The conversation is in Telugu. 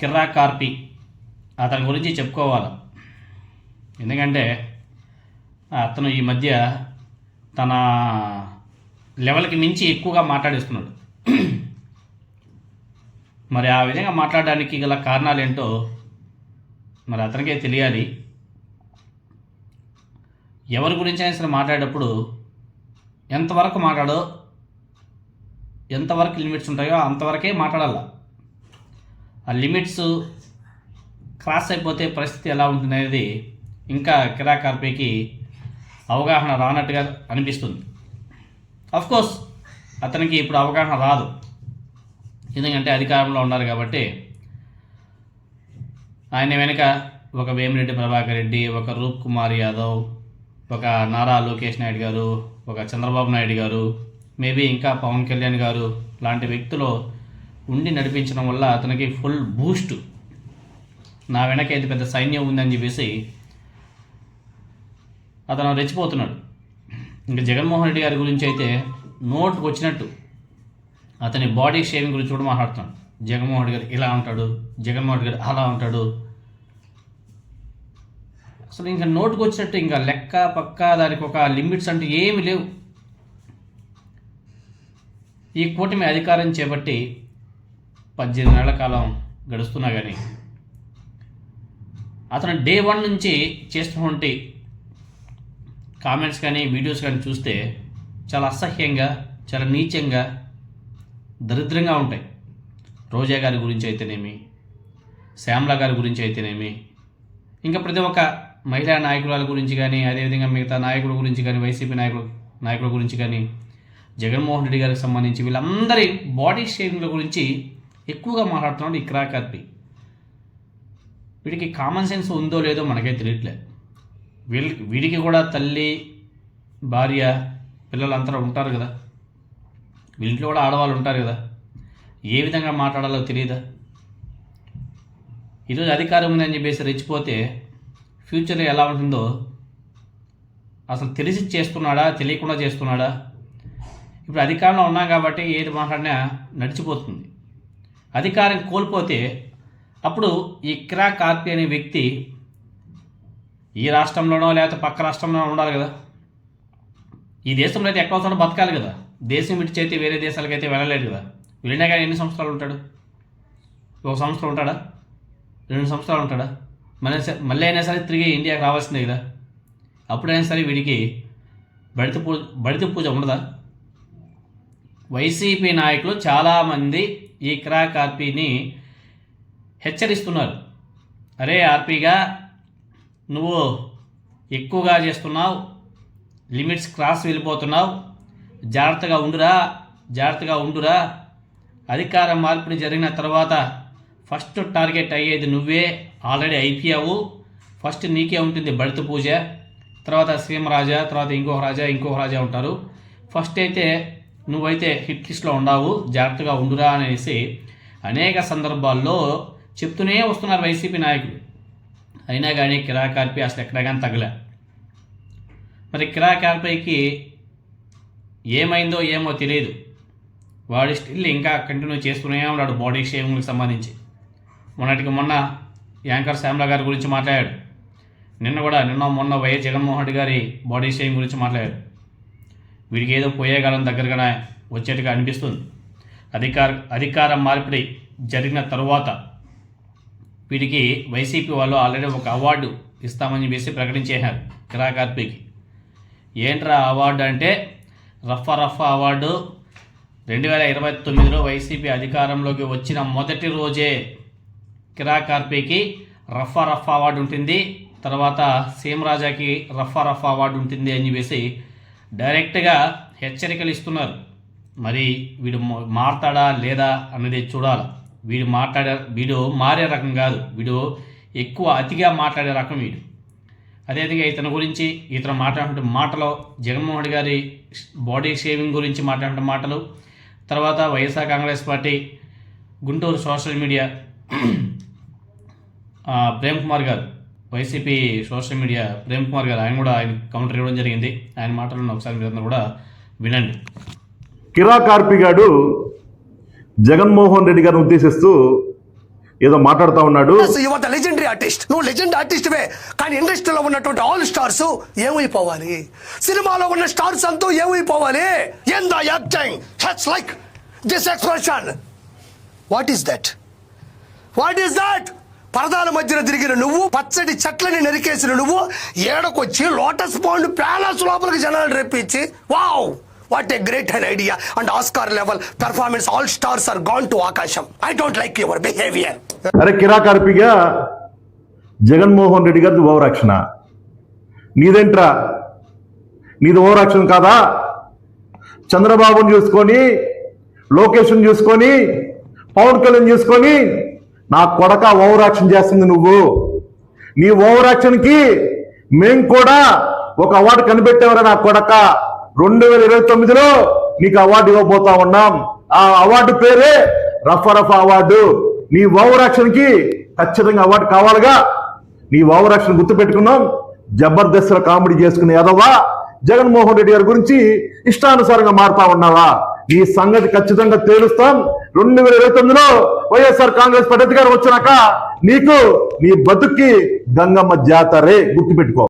కిర్రా కార్పి. అతని గురించి చెప్పుకోవాలి. ఎందుకంటే అతను ఈ మధ్య తన లెవెల్కి మించి ఎక్కువగా మాట్లాడేస్తున్నాడు. మరి ఆ విధంగా మాట్లాడడానికి గల కారణాలు ఏంటో మరి అతనికే తెలియాలి. ఎవరి గురించి అయినా సరే మాట్లాడేటప్పుడు ఎంతవరకు మాట్లాడో ఎంతవరకు లిమిట్స్ ఉంటాయో అంతవరకే మాట్లాడాలి. ఆ లిమిట్స్ క్రాస్ అయిపోతే పరిస్థితి ఎలా ఉంటుంది అనేది ఇంకా కిరాకార్పేకి అవగాహన రానట్టుగా అనిపిస్తుంది. కోర్స్ అతనికి ఇప్పుడు అవగాహన రాదు. ఎందుకంటే అధికారంలో ఉన్నారు కాబట్టి ఆయన వెనుక ఒక వేమిరెడ్డి ప్రభాకర్ రెడ్డి ఒక రూప్ కుమార్ యాదవ్ ఒక నారా లోకేష్ నాయుడు గారు ఒక చంద్రబాబు నాయుడు గారు మేబీ ఇంకా పవన్ కళ్యాణ్ గారు లాంటి వ్యక్తులు ఉండి నడిపించడం వల్ల అతనికి ఫుల్ బూస్ట్. నా వెనక ఇది పెద్ద సైన్యం ఉందని చెప్పేసి అతను రెచ్చిపోతున్నాడు. ఇంకా జగన్మోహన్ రెడ్డి గారి గురించి అయితే నోటుకు వచ్చినట్టు అతని బాడీ షేవింగ్ గురించి కూడా మాట్లాడుతున్నాడు. జగన్మోహన్ రెడ్డి గారు ఇలా ఉంటాడు జగన్మోహన్ రెడ్డి గారు అలా ఉంటాడు. అసలు ఇంకా నోటుకు వచ్చినట్టు ఇంకా లెక్క పక్క దానికి ఒక లిమిట్స్ అంటే ఏమి లేవు. ఈ కూటమి అధికారం చేపట్టి పద్దెనిమిది నెలల కాలం గడుస్తున్నా కానీ అతను డే వన్ నుంచి చేస్తున్నటువంటి కామెంట్స్ కానీ వీడియోస్ కానీ చూస్తే చాలా అసహ్యంగా చాలా నీచంగా దరిద్రంగా ఉంటాయి. రోజా గారి గురించి అయితేనేమి శ్యామ్లా గారి గురించి అయితేనేమి ఇంకా ప్రతి ఒక్క మహిళా నాయకురాల గురించి కానీ అదేవిధంగా మిగతా నాయకుల గురించి కానీ వైసీపీ నాయకుల నాయకుల గురించి కానీ జగన్మోహన్ రెడ్డి గారికి సంబంధించి వీళ్ళందరి బాడీ షేవింగ్ల గురించి ఎక్కువగా మాట్లాడుతున్నాడు ఈ క్రాకర్పి వీడికి కామన్ సెన్స్ ఉందో లేదో మనకే తెలియట్లేదు వీళ్ళకి వీడికి కూడా తల్లి భార్య పిల్లలంతా ఉంటారు కదా. వీళ్ళింట్లో కూడా ఆడవాళ్ళు ఉంటారు కదా. ఏ విధంగా మాట్లాడాలో తెలియదా ఈరోజు అధికారం ఉందని చెప్పేసి రెచ్చిపోతే ఫ్యూచర్ ఎలా ఉంటుందో అసలు తెలిసి చేస్తున్నాడా తెలియకుండా చేస్తున్నాడా? ఇప్పుడు అధికారంలో ఉన్నాం కాబట్టి ఏది మాట్లాడినా నడిచిపోతుంది. అధికారం కోల్పోతే అప్పుడు ఈ క్రా కార్పి అనే వ్యక్తి ఈ రాష్ట్రంలోనో లేకపోతే పక్క రాష్ట్రంలోనో ఉండాలి కదా. ఈ దేశంలో అయితే ఎక్కడ వస్తాడో బతకాలి కదా. దేశం విడిచైతే వేరే దేశాలకైతే వెళ్ళలేడు కదా. వెళ్ళినా కానీ ఎన్ని సంవత్సరాలు ఉంటాడు? ఒక సంవత్సరం ఉంటాడా? రెండు సంవత్సరాలు ఉంటాడా? మళ్ళీ సరే మళ్ళీ అయినా సరే తిరిగి ఇండియాకి రావాల్సిందే కదా. అప్పుడైనా సరే వీడికి బడిత పూజ బడిత పూజ ఉండదా? వైసీపీ నాయకులు చాలామంది ఈ క్రాక్ ఆర్పీని హెచ్చరిస్తున్నారు. అరే ఆర్పీగా నువ్వు ఎక్కువగా చేస్తున్నావు లిమిట్స్ క్రాస్ వెళ్ళిపోతున్నావు జాగ్రత్తగా ఉండురా జాగ్రత్తగా ఉండురా. అధికార మార్పిడి జరిగిన తర్వాత ఫస్ట్ టార్గెట్ అయ్యేది నువ్వే ఆల్రెడీ అయిపోయావు ఫస్ట్ నీకే ఉంటుంది బడిత పూజ తర్వాత సీమరాజా తర్వాత ఇంకొక రాజా ఇంకొక రాజా ఉంటారు. ఫస్ట్ అయితే నువ్వైతే హిట్ లిస్ట్లో ఉండవు జాగ్రత్తగా ఉండురా అనేసి అనేక సందర్భాల్లో చెప్తూనే వస్తున్నారు వైసీపీ నాయకులు. అయినా కానీ కిరాకార్పి అసలు ఎక్కడ కానీ తగలే మరి కిరాకార్పైకి ఏమైందో ఏమో తెలియదు. వాడి స్టిల్ ఇంకా కంటిన్యూ చేస్తూనే ఉన్నాడు బాడీ షేవింగ్కి సంబంధించి. మొన్నటికి మొన్న యాంకర్ శ్యామ్ల గారి గురించి మాట్లాడాడు. నిన్న కూడా నిన్న మొన్న వైఎస్ జగన్మోహన్ రెడ్డి గారి బాడీ షేవింగ్ గురించి మాట్లాడాడు. వీడికి ఏదో పోయే కాలం దగ్గరగానే వచ్చేట్టుగా అనిపిస్తుంది. అధికార అధికార మార్పిడి జరిగిన తరువాత వీడికి వైసీపీ వాళ్ళు ఆల్రెడీ ఒక అవార్డు ఇస్తామని చెప్పేసి ప్రకటించేశారు కిరాకార్పీకి ఏంట్రా అవార్డు అంటే రఫా రఫా అవార్డు. రెండు వేల ఇరవై తొమ్మిదిలో వైసీపీ అధికారంలోకి వచ్చిన మొదటి రోజే కిరాకార్పీకి రఫా రఫా అవార్డు ఉంటుంది. తర్వాత సీమరాజాకి రఫా రఫా అవార్డు ఉంటుంది అని చెప్పేసి డైరెక్ట్గా హెచ్చరికలు ఇస్తున్నారు. మరి వీడు మారతాడా లేదా అన్నది చూడాలి. వీడు మాట్లాడే వీడు మారే రకం కాదు. వీడు ఎక్కువ అతిగా మాట్లాడే రకం వీడు. అదేవిధంగా ఇతని గురించి ఇతను మాట్లాడుతున్న మాటలు జగన్మోహన్ గారి బాడీ షేవింగ్ గురించి మాట్లాడే మాటలు తర్వాత YSR Congress party Guntur social media Prem Kumar garu. YCP social media Prem Kumar garu ఆయన కూడా ఆయన కౌంటర్ ఇవ్వడం జరిగింది. ఆయన మాటలను ఒకసారి మీరందరూ కూడా వినండి. కిరా కార్పి గాడు జగన్మోహన్ రెడ్డి గారిని ఉద్దేశిస్తూ ఏదో మాట్లాడుతా ఉన్నాడు. యువర్ ద లెజెండరీ ఆర్టిస్ట్ నువ్వు లెజెండ్ ఆర్టిస్ట్వే కానీ ఇండస్ట్రీలో ఉన్నటువంటి ఆల్ స్టార్స్ ఏమైపోవాలి? సినిమాలో ఉన్న స్టార్స్ అంతా ఏమైపోవాలి? And the acting hits like this expression what is that what is that పరదాల మధ్యన తిరిగిన నువ్వు పచ్చడి చెట్లని నరికేసిన నువ్వు ఏడకొచ్చి లోటస్ పాండ్ ప్యాలెస్ లోపలికి జనాలు రెప్పించి wow what a great and idea and Oscar level performance all stars are gone to ఆకాశం I don't like your behaviour అరే కిరాకార్పిగా జగన్మోహన్ రెడ్డి గారిది ఓవరాక్షణ. నీదేంట్రా? నీది ఓవరాక్షణ కాదా? చంద్రబాబుని చూసుకొని లోకేష్ని చూసుకొని పవన్ కళ్యాణ్ చూసుకొని నా కొడక ఓవరాక్షన్ చేస్తుంది నువ్వు. నీ ఓవరాక్షన్కి మేం కూడా ఒక అవార్డు కనిపెట్టేవరా నా కొడక? రెండు వేల ఇరవై తొమ్మిదిలో నీకు అవార్డు ఇవ్వబోతా ఉన్నాం. ఆ అవార్డు పేరే రఫ అవార్డు. నీ ఓవరాక్షన్కి ఖచ్చితంగా అవార్డు కావాలిగా. నీ ఓవరాక్షన్ గుర్తు పెట్టుకున్నాం జబర్దస్త్ కామెడీ చేసుకునే ఎదవా జగన్మోహన్ రెడ్డి గారి గురించి ఇష్టానుసారంగా మారుతా ఉన్నావా? ఈ సంగతి ఖచ్చితంగా తేలుస్తాం. రెండు వేల ఇరవై తొమ్మిదిలో వైఎస్ఆర్ కాంగ్రెస్ పార్టీ గారు వచ్చినాక నీకు నీ బతుక్కి గంగమ్మ జాతరే గుర్తుపెట్టుకో.